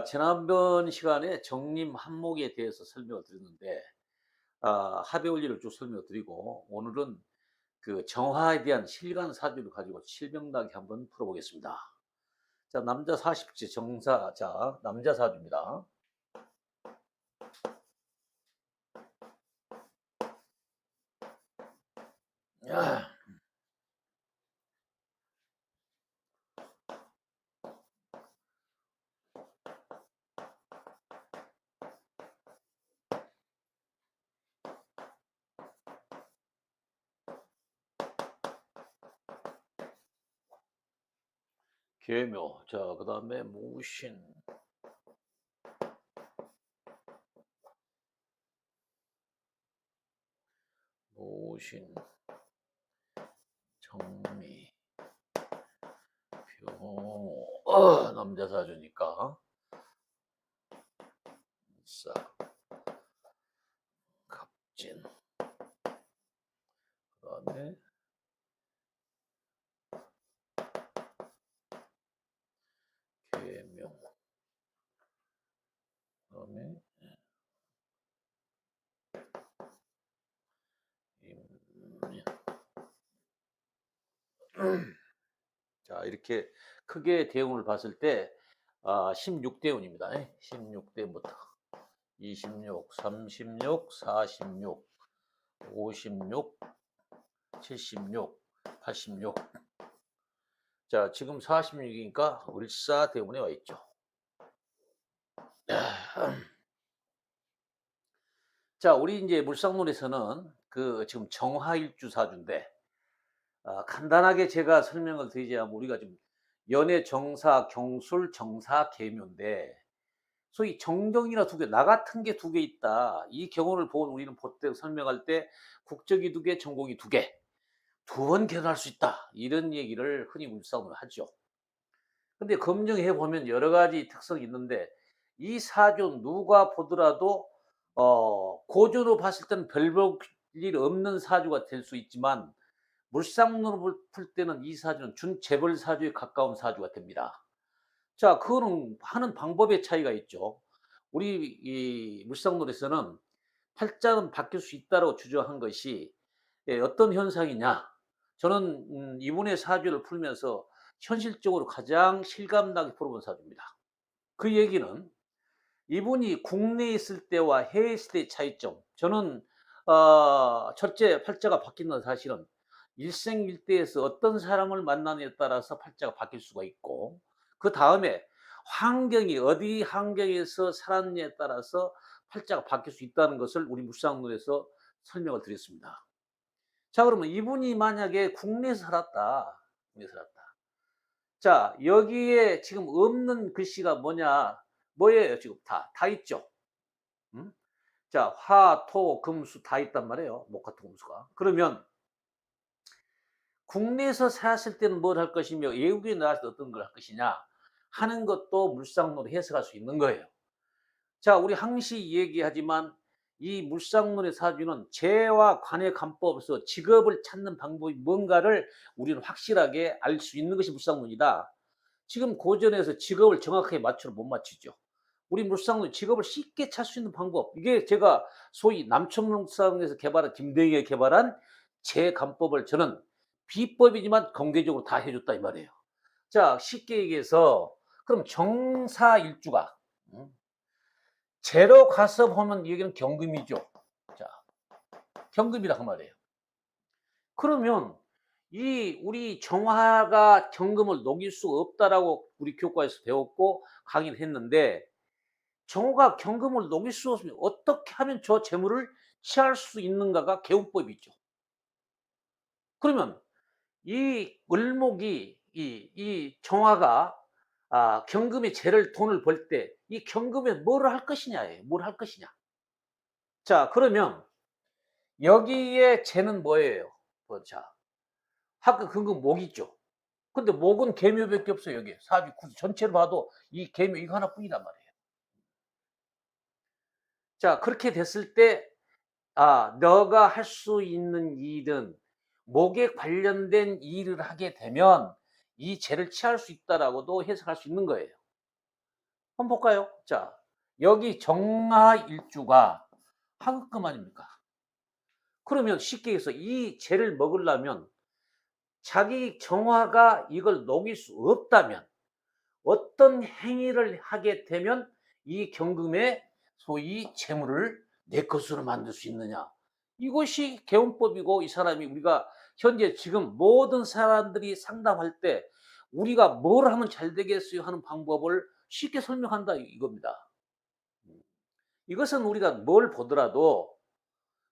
자, 지난번 시간에 정림 한목에 대해서 설명을 드렸는데, 아, 합의 원리를 쭉 설명을 드리고, 오늘은 그 정화에 대한 실간 사주를 가지고 실명나게 한번 풀어보겠습니다. 자, 남자 40지 정사, 자, 남자 사주입니다. 야, 계묘. 자, 그 다음에 무신. 무신. 정미. 표. 어, 남자 사주니까. 싸. 갑진. 그 다음에 계명. 그다음에 임명. 자, 이렇게 크게 대운을 봤을 때 아, 16대운입니다. 16대부터 26, 36, 46, 56, 76, 86. 자, 지금 46이니까 을사대운에 와 있죠. 자, 우리 이제 물상론에서는 그 지금 정화일주 사주인데 아, 간단하게 제가 설명을 드리자면 우리가 지금 연애 정사, 경술, 정사, 계묘인데 소위 정경이나 두 개, 나 같은 게 두 개 있다. 이 경우를 보고 우리는 보통 설명할 때 국적이 두 개, 전공이 두 개. 두 번 결혼할 수 있다. 이런 얘기를 흔히 물싸움을 하죠. 근데 검증해 보면 여러 가지 특성이 있는데 이 사주 누가 보더라도 어, 고조로 봤을 때는 별 볼 일 없는 사주가 될 수 있지만 물상론을 풀 때는 이 사주는 준재벌 사주에 가까운 사주가 됩니다. 자, 그거는 하는 방법의 차이가 있죠. 우리 이 물상론에서는 팔자는 바뀔 수 있다고 주장한 것이 예, 어떤 현상이냐? 저는 음, 이분의 사주를 풀면서 현실적으로 가장 실감나게 풀어본 사주입니다. 그 얘기는 이분이 국내에 있을 때와 해외에 있을 때의 차이점. 저는 어, 첫째 팔자가 바뀐다는 사실은 일생일대에서 어떤 사람을 만나느냐에 따라서 팔자가 바뀔 수가 있고 그 다음에 환경이 어디 환경에서 살았느냐에 따라서 팔자가 바뀔 수 있다는 것을 우리 물상론에서 설명을 드렸습니다. 자, 그러면 이분이 만약에 국내에서 살았다. 국내에서 살았다. 자, 여기에 지금 없는 글씨가 뭐냐? 뭐예요, 지금 다? 다 있죠? 음? 자, 화, 토, 금수 다 있단 말이에요. 목화, 토, 금수가. 그러면 국내에서 살았을 때는 뭘 할 것이며 외국에 나왔을 때 어떤 걸 할 것이냐 하는 것도 물상론으로 해석할 수 있는 거예요. 자, 우리 항시 얘기하지만 이 물상론의 사주는 재와 관의 관법에서 직업을 찾는 방법이 뭔가를 우리는 확실하게 알 수 있는 것이 물상론이다. 지금 고전에서 직업을 정확하게 맞추려 못 맞추죠. 우리 물상론 직업을 쉽게 찾을 수 있는 방법. 이게 제가 소위 남천물상에서 개발한 김대희가 개발한 재관법을 저는 비법이지만 공개적으로 다 해줬다 이 말이에요. 자, 쉽게 얘기해서 그럼 정사일주가 음, 제로 가서 보면 여기는 경금이죠. 자, 경금이라 그 말이에요. 그러면 이 우리 정화가 경금을 녹일 수 없다라고 우리 교과에서 배웠고 강의를 했는데 정화가 경금을 녹일 수 없으면 어떻게 하면 저 재물을 취할 수 있는가가 개운법이 있죠. 그러면 이 을목이 이, 이 정화가 아, 경금의 재를 돈을 벌 때 이 경금에 뭐를 할 것이냐예요. 뭘 할 것이냐. 자, 그러면 여기에 재는 뭐예요? 뭐, 자, 학교 근금 목 있죠. 근데 목은 개묘밖에 없어요. 여기 사주 구조 전체를 봐도 이 개묘 이거 하나뿐이란 말이에요. 자, 그렇게 됐을 때 아, 너가 할 수 있는 일은 목에 관련된 일을 하게 되면 이 죄를 취할 수 있다라고도 해석할 수 있는 거예요. 한번 볼까요? 자, 여기 정화일주가 하급금 아닙니까? 그러면 쉽게 해서 이 재를 먹으려면 자기 정화가 이걸 녹일 수 없다면 어떤 행위를 하게 되면 이 경금의 소위 재물을 내 것으로 만들 수 있느냐. 이것이 개운법이고 이 사람이 우리가 현재 지금 모든 사람들이 상담할 때 우리가 뭘 하면 잘 되겠어요 하는 방법을 쉽게 설명한다 이겁니다. 이것은 우리가 뭘 보더라도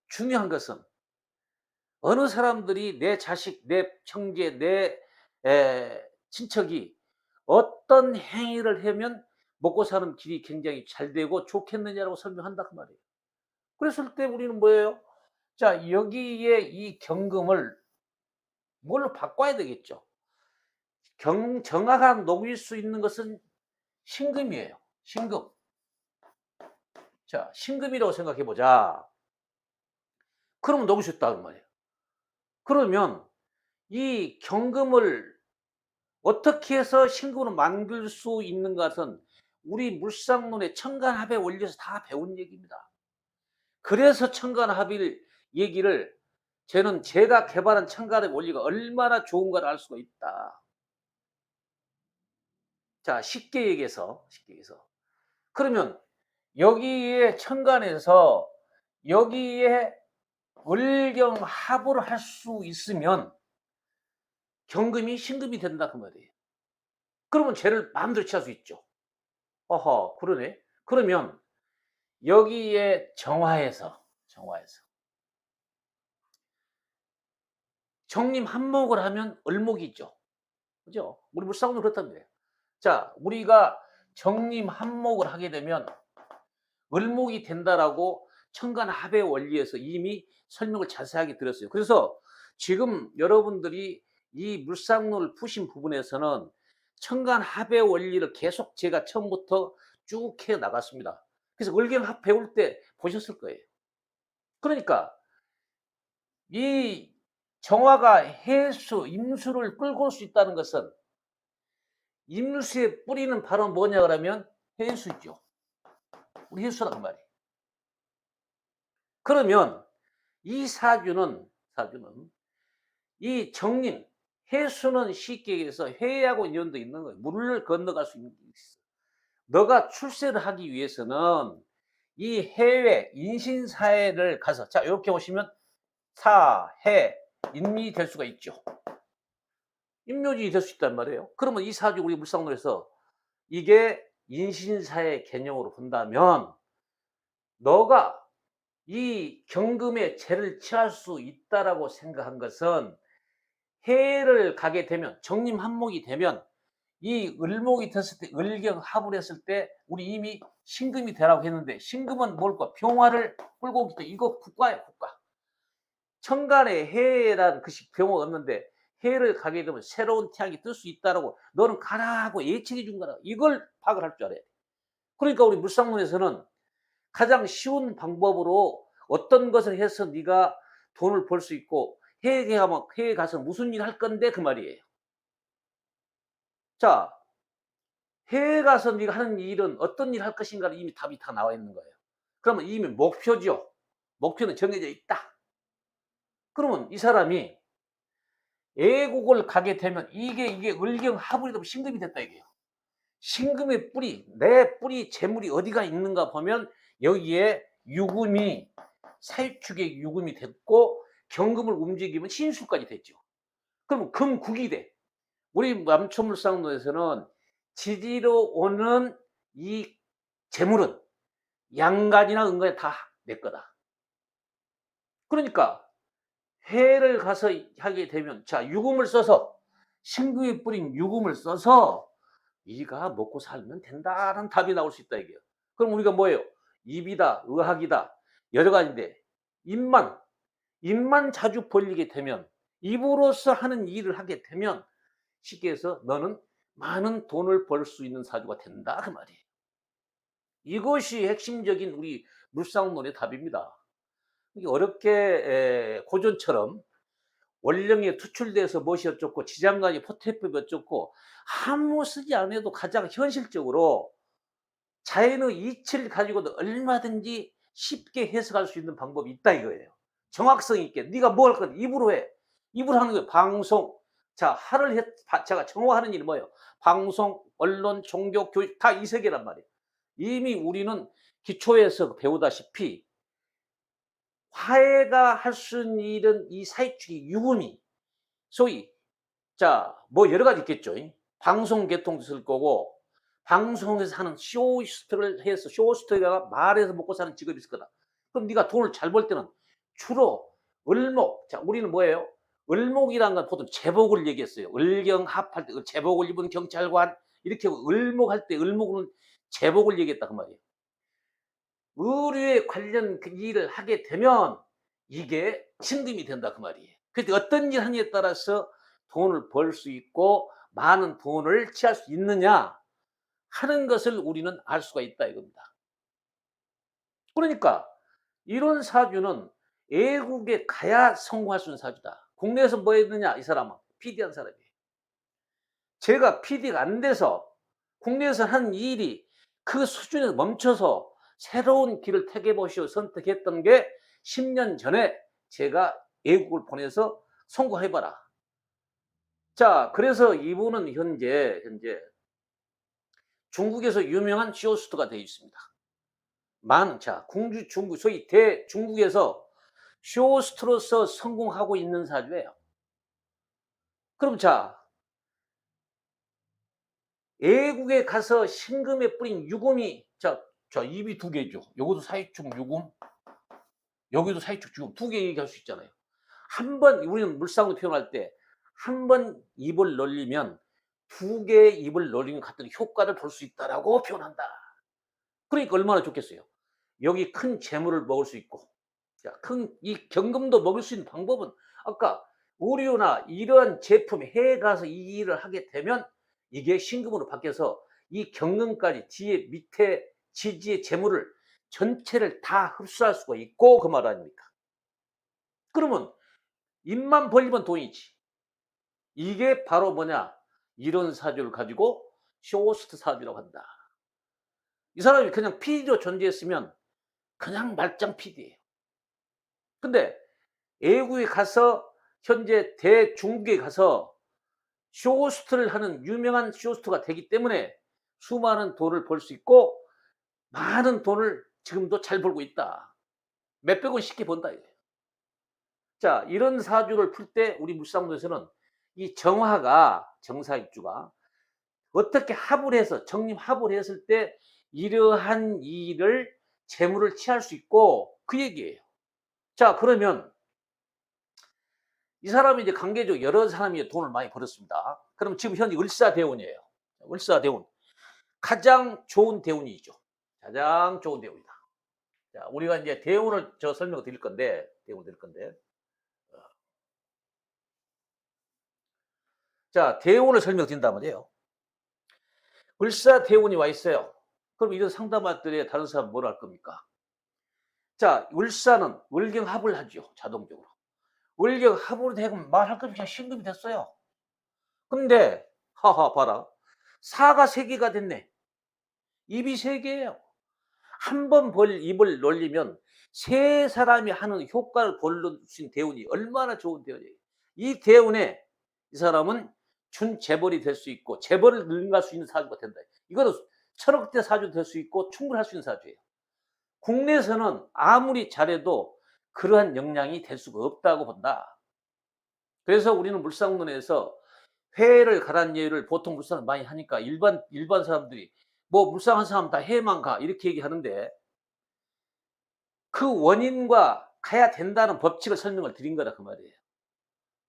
중요한 것은 어느 사람들이 내 자식, 내 형제, 내 에, 친척이 어떤 행위를 하면 먹고 사는 길이 굉장히 잘 되고 좋겠느냐라고 설명한다 그 말이에요. 그랬을 때 우리는 뭐예요? 자 여기에 이 경금을 뭘로 바꿔야 되겠죠. 경, 정화가 녹일 수 있는 것은 신금이에요. 신금. 자, 신금이라고 생각해 보자. 그러면 녹일 수 있다는 말이에요. 그러면 이 경금을 어떻게 해서 신금으로 만들 수 있는 것은 우리 물상론의 청간합의 원리에서 다 배운 얘기입니다. 그래서 청간합의 얘기를 저는 제가 개발한 청간의 원리가 얼마나 좋은가를 알 수가 있다. 자, 쉽게 얘기해서, 쉽게 얘기해서. 그러면 여기에 천간에서 여기에 월경합을 할 수 있으면 경금이 신금이 된다 그 말이에요. 그러면 죄를 마음대로 취할 수 있죠. 어허, 그러네. 그러면 여기에 정화해서 정화해서 정림 한목을 하면 을목이죠. 그죠? 우리 물상도 그렇답니다. 자, 우리가 정림 한목을 하게 되면 을목이 된다라고 천간 합의 원리에서 이미 설명을 자세하게 드렸어요. 그래서 지금 여러분들이 이 물상론을 푸신 부분에서는 천간 합의 원리를 계속 제가 처음부터 쭉 해 나갔습니다. 그래서 을경합 배울 때 보셨을 거예요. 그러니까 이 정화가 해수, 임수를 끌고 올 수 있다는 것은 임수의 뿌리는 바로 뭐냐 그러면 해수죠. 우리 해수란 말이에요. 그러면 이 사주는 사주는 이 정림 해수는 쉽게 얘기해서 해하고 인연도 있는 거예요. 물을 건너갈 수 있어. 너가 출세를 하기 위해서는 이 해외 인신사회를 가서 자 이렇게 보시면 사해 인미 될 수가 있죠. 인묘진이 될 수 있단 말이에요. 그러면 이 사주 우리 물상론에서 이게 인신사의 개념으로 본다면 너가 이 경금의 죄를 취할 수 있다라고 생각한 것은 해를 가게 되면 정림 한목이 되면 이 을목이 됐을 때 을경 합을 했을 때 우리 이미 신금이 되라고 했는데 신금은 뭘까? 병화를 끌고 오기 때문에 이거 국가야 국가. 천간에 해라는 것이 병화가 없는데 해를 가게 되면 새로운 태양이 뜰 수 있다라고 너는 가라 하고 예측해 준 거라. 이걸 파악을 할 줄 알아야 돼. 그러니까 우리 물상론에서는 가장 쉬운 방법으로 어떤 것을 해서 네가 돈을 벌 수 있고 해외에 가면 해외에 가서 무슨 일 할 건데 그 말이에요. 자, 해외에 가서 네가 하는 일은 어떤 일 할 것인가를 이미 답이 다 나와 있는 거예요. 그러면 이미 목표죠. 목표는 정해져 있다. 그러면 이 사람이 애국을 가게 되면 이게 이게 되면 신금이 됐다 이게요. 신금의 뿌리, 내 뿌리 재물이 어디가 있는가 보면 여기에 유금이 살축의 유금이 됐고 경금을 움직이면 신수까지 됐죠. 그럼 금국이 돼. 우리 남초물상론에서는 지지로 오는 이 재물은 양간이나 은간이 다 내 거다. 그러니까 해를 가서 하게 되면 자 유금을 써서 신금이 뿌린 유금을 써서 이가 먹고 살면 된다는 답이 나올 수 있다 이게요. 그럼 우리가 뭐예요? 입이다, 의학이다, 여러 가지인데 입만 입만 자주 벌리게 되면 입으로서 하는 일을 하게 되면 쉽게 해서 너는 많은 돈을 벌 수 있는 사주가 된다 그 말이에요. 이것이 핵심적인 우리 물상론의 답입니다. 어렵게 고전처럼 원령에 투출돼서 무엇이 어쩌고 지장간이 포태법이 어쩌고 아무 쓰지 않아도 가장 현실적으로 자연의 이치를 가지고도 얼마든지 쉽게 해석할 수 있는 방법이 있다 이거예요. 정확성 있게 네가 뭐 할 건데 입으로 해. 입으로 하는 거예요. 방송. 자, 하를 해, 바- 제가 정화하는 일이 뭐예요? 방송, 언론, 종교, 교육 다 이 세계란 말이에요. 이미 우리는 기초에서 배우다시피 화해가 할 수 있는 일은 이 사회주의 유금이 소위 자 뭐 여러 가지 있겠죠. 방송 개통도 있을 거고 방송에서 하는 쇼호스트를 해서 쇼호스트가 말해서 먹고 사는 직업이 있을 거다. 그럼 네가 돈을 잘 벌 때는 주로 을목. 자 우리는 뭐예요? 을목이라는 건 보통 제복을 얘기했어요. 을경합할 때 제복을 입은 경찰관 이렇게 을목할 때 을목은 제복을 얘기했다 그 말이에요. 의료에 관련 그 일을 하게 되면 이게 신금이 된다 그 말이에요. 그때 어떤 일 하느냐에 따라서 돈을 벌 수 있고 많은 돈을 취할 수 있느냐 하는 것을 우리는 알 수가 있다 이겁니다. 그러니까 이런 사주는 애국에 가야 성공할 수 있는 사주다. 국내에서 뭐 했느냐 이 사람은 PD한 사람이에요. 제가 PD가 안 돼서 국내에서 한 일이 그 수준에서 멈춰서 새로운 길을 택해보시오 선택했던 게 10년 전에 제가 애국을 보내서 성공해봐라. 자, 그래서 이분은 현재, 현재 중국에서 유명한 쇼스트가 되어 있습니다. 많은, 자, 궁주, 중국, 소위 대, 중국에서 쇼스트로서 성공하고 있는 사주예요. 그럼 자, 애국에 가서 신금에 뿌린 유금이, 자, 자, 입이 두 개죠. 요것도 사이축 유금, 여기도 사이축 유금 두 개 얘기할 수 있잖아요. 한 번, 우리는 물상으로 표현할 때, 한 번 입을 놀리면 두 개의 입을 놀리는 같은 효과를 볼 수 있다라고 표현한다. 그러니까 얼마나 좋겠어요. 여기 큰 재물을 먹을 수 있고, 자, 큰 이 경금도 먹을 수 있는 방법은 아까 의료나 이러한 제품 해에 가서 이 일을 하게 되면 이게 신금으로 바뀌어서 이 경금까지 뒤에 밑에 지지의 재물을 전체를 다 흡수할 수가 있고 그 말 아닙니까? 그러면 입만 벌리면 돈이지. 이게 바로 뭐냐? 이런 사주를 가지고 쇼호스트 사주라고 한다. 이 사람이 그냥 PD로 존재했으면 그냥 말짱 PD예요. 근데 애국에 가서 현재 대중국에 가서 쇼호스트를 하는 유명한 쇼호스트가 되기 때문에 수많은 돈을 벌 수 있고 많은 돈을 지금도 잘 벌고 있다. 몇백 원 쉽게 번다 이거예요. 자, 이런 사주를 풀 때 우리 물상도에서는 이 정화가 정사입주가 어떻게 합을 해서 정립 합을 했을 때 이러한 일을 재물을 취할 수 있고 그 얘기예요. 자, 그러면 이 사람이 이제 관계적 여러 사람이 돈을 많이 벌었습니다. 그럼 지금 현재 을사대운이에요. 을사대운. 가장 좋은 대운이죠. 가장 좋은 대운이다. 자, 우리가 이제 대운을 저 설명을 드릴 건데, 대운 드릴 건데. 어. 자, 대운을 설명드린단 말이에요. 을사 대운이 와 있어요. 그럼 이런 상담할 때 다른 사람 뭐라 할 겁니까? 자, 을사는 을경합을 하죠. 자동적으로. 을경합으로 되고 말할 것 없이 그냥 신금이 됐어요. 근데 하하 봐라. 사가 세 개가 됐네. 입이 세 개예요. 한 번 벌 입을 놀리면 세 사람이 하는 효과를 있는 대운이 얼마나 좋은 대운이에요. 이 대운에 이 사람은 준 재벌이 될 수 있고 재벌을 능가할 수 있는 사주가 된다. 이거는 천억대 사주 될 수 있고 충분할 수 있는 사주예요. 국내에서는 아무리 잘해도 그러한 역량이 될 수가 없다고 본다. 그래서 우리는 물상론에서 회를 가란 예를 보통 물상을 많이 하니까 일반 일반 사람들이 뭐 물상한 사람 다 해만 가 이렇게 얘기하는데 그 원인과 가야 된다는 법칙을 설명을 드린 거다 그 말이에요.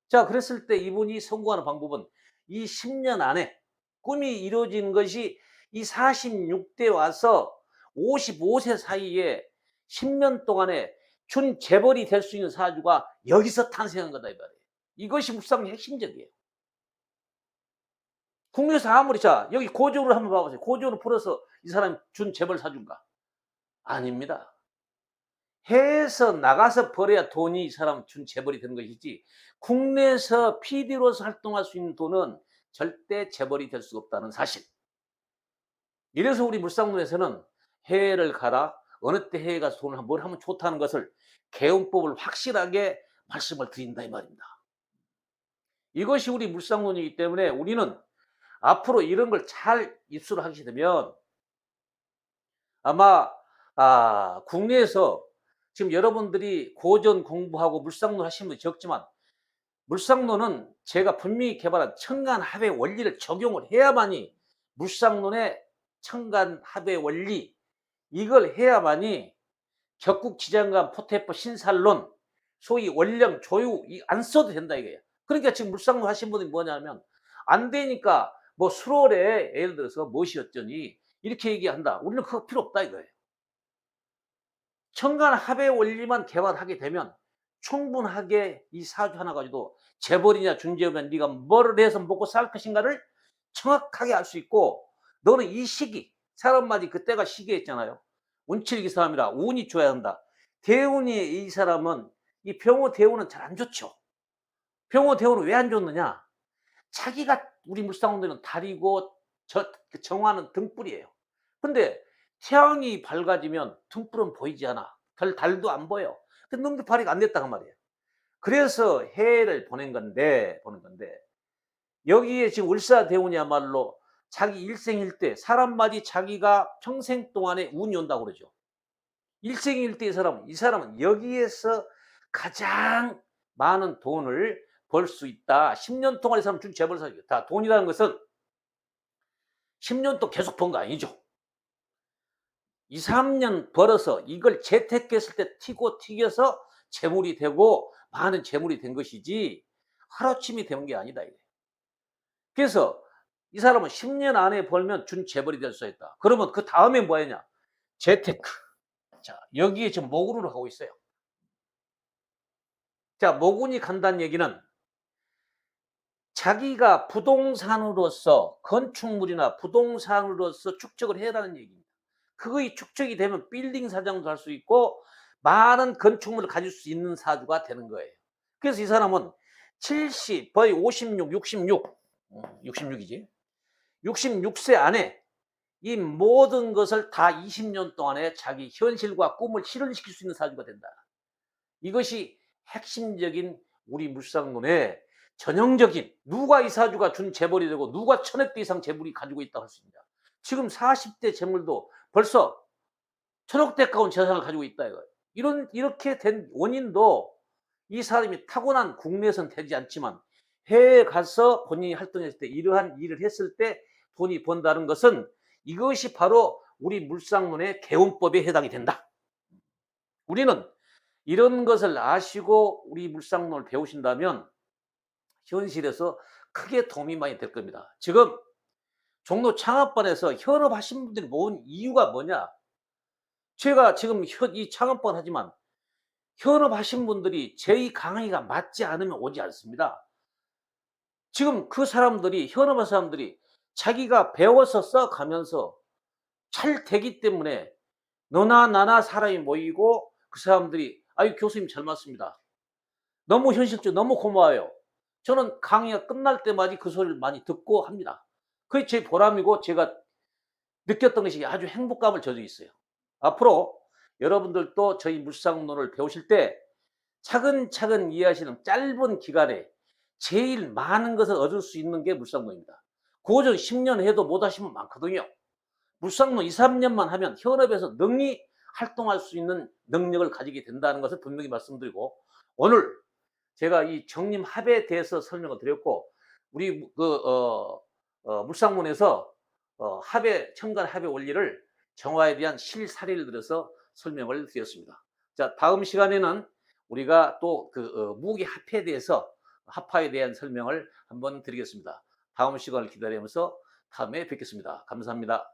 자, 그랬을 때 이분이 성공하는 방법은 이 10년 안에 꿈이 이루어진 것이 이 46대 와서 55세 사이에 10년 동안에 준 재벌이 될 수 있는 사주가 여기서 탄생한 거다 이 말이에요. 이것이 묵상의 핵심적이에요. 국내에서 아무리 자 여기 고조를 한번 봐보세요. 고조를 풀어서 이 사람이 준 재벌 사준가? 아닙니다. 해외에서 나가서 벌어야 돈이 이 사람 준 재벌이 되는 것이지 국내에서 PD로서 활동할 수 있는 돈은 절대 재벌이 될 수가 없다는 사실. 이래서 우리 물상론에서는 해외를 가라 어느 때 해외 가서 돈을 하- 뭘 하면 좋다는 것을 개운법을 확실하게 말씀을 드린다 이 말입니다. 이것이 우리 물상론이기 때문에 우리는 앞으로 이런 걸 잘 입수를 하게 되면 아마 아, 국내에서 지금 여러분들이 고전 공부하고 물상론 하시는 분이 적지만 물상론은 제가 분명히 개발한 청간합의 원리를 적용을 해야만이 물상론의 청간합의 원리 이걸 해야만이 격국지장간 포테프 신살론 소위 원령 조유 이안 써도 된다 이거예요. 그러니까 지금 물상론 하신 분이 뭐냐면 안 되니까 뭐 수월에 예를 들어서 무엇이 어쩌니 이렇게 얘기한다. 우리는 그거 필요 없다 이거예요. 청간 합의 원리만 개발하게 되면 충분하게 이 사주 하나 가지고 재벌이냐 준재벌이냐 네가 뭐를 해서 먹고 살 것인가를 정확하게 알 수 있고 너는 이 시기 사람마다 그때가 시기였잖아요. 운칠기 사람이라 운이 좋아야 한다. 대운이 이 사람은 이 병호 대운은 잘 안 좋죠. 병호 대운은 왜 안 좋느냐? 자기가 우리 물상원들은 달이고 저그 정화는 등불이에요. 근데 태양이 밝아지면 등불은 보이지 않아. 별 달도 안 보여. 그 능력 발휘가 안 됐다고 말이에요. 그래서 해를 보낸 건데 보는 건데 여기에 지금 울사대운이야말로 자기 일생일대 사람마디 자기가 평생 동안에 운이 온다고 그러죠. 일생일대의 사람은 이 사람은 여기에서 가장 많은 돈을 벌 수 있다. 10년 동안 이 사람 준 재벌 사기. 다 돈이라는 것은 10년 또 계속 번 거 아니죠. 2, 3년 벌어서 이걸 재택했을 때 튀고 튀겨서 재물이 되고 많은 재물이 된 것이지 하루아침이 된게 아니다. 그래서 이 사람은 10년 안에 벌면 준 재벌이 될 수 있다. 그러면 그 다음에 뭐 했냐? 재테크. 자, 여기에 지금 모군으로 가고 있어요. 자, 모군이 간다는 얘기는 자기가 부동산으로서 건축물이나 부동산으로서 축적을 해라는 얘기입니다. 그거이 축적이 되면 빌딩 사장도 할 수 있고 많은 건축물을 가질 수 있는 사주가 되는 거예요. 그래서 이 사람은 70, 거의 56, 66, 66이지. 66세 안에 이 모든 것을 다 20년 동안에 자기 현실과 꿈을 실현시킬 수 있는 사주가 된다. 이것이 핵심적인 우리 물상론의 전형적인 누가 이 사주가 준 재벌이 되고 누가 천억 대 이상 재물이 가지고 있다고 할 수 있냐. 지금 40대 재물도 벌써 천억 대 가까운 재산을 가지고 있다 이거. 이런 이렇게 된 원인도 이 사람이 타고난 국내에선 되지 않지만 해외에 가서 본인이 활동했을 때 이러한 일을 했을 때 돈이 번다는 것은 이것이 바로 우리 물상론의 개운법에 해당이 된다. 우리는 이런 것을 아시고 우리 물상론을 배우신다면 현실에서 크게 도움이 많이 될 겁니다. 지금 종로 창업반에서 현업하신 분들이 모은 이유가 뭐냐? 제가 지금 현- 이 창업반 하지만 현업하신 분들이 제이 강의가 맞지 않으면 오지 않습니다. 지금 그 사람들이 현업한 사람들이 자기가 배워서 써가면서 잘 되기 때문에 너나 나나 사람이 모이고 그 사람들이 아유 교수님 잘 맞습니다. 너무 현실적 너무 고마워요. 저는 강의가 끝날 때마다 그 소리를 많이 듣고 합니다. 그게 제 보람이고 제가 느꼈던 것이 아주 행복감을 저주 있어요. 앞으로 여러분들도 저희 물상론을 배우실 때 차근차근 이해하시는 짧은 기간에 제일 많은 것을 얻을 수 있는 게 물상론입니다. 고전 10년 해도 못 하시면 많거든요. 물상론 2, 3년만 하면 현업에서 능히 활동할 수 있는 능력을 가지게 된다는 것을 분명히 말씀드리고 오늘 제가 이 정림 합에 대해서 설명을 드렸고 우리 그 어, 어, 물상문에서 어, 합의 청간 합의 원리를 정화에 대한 실사례를 들어서 설명을 드렸습니다. 자 다음 시간에는 우리가 또그 어, 무기 합에 대해서 합화에 대한 설명을 한번 드리겠습니다. 다음 시간을 기다리면서 다음에 뵙겠습니다. 감사합니다.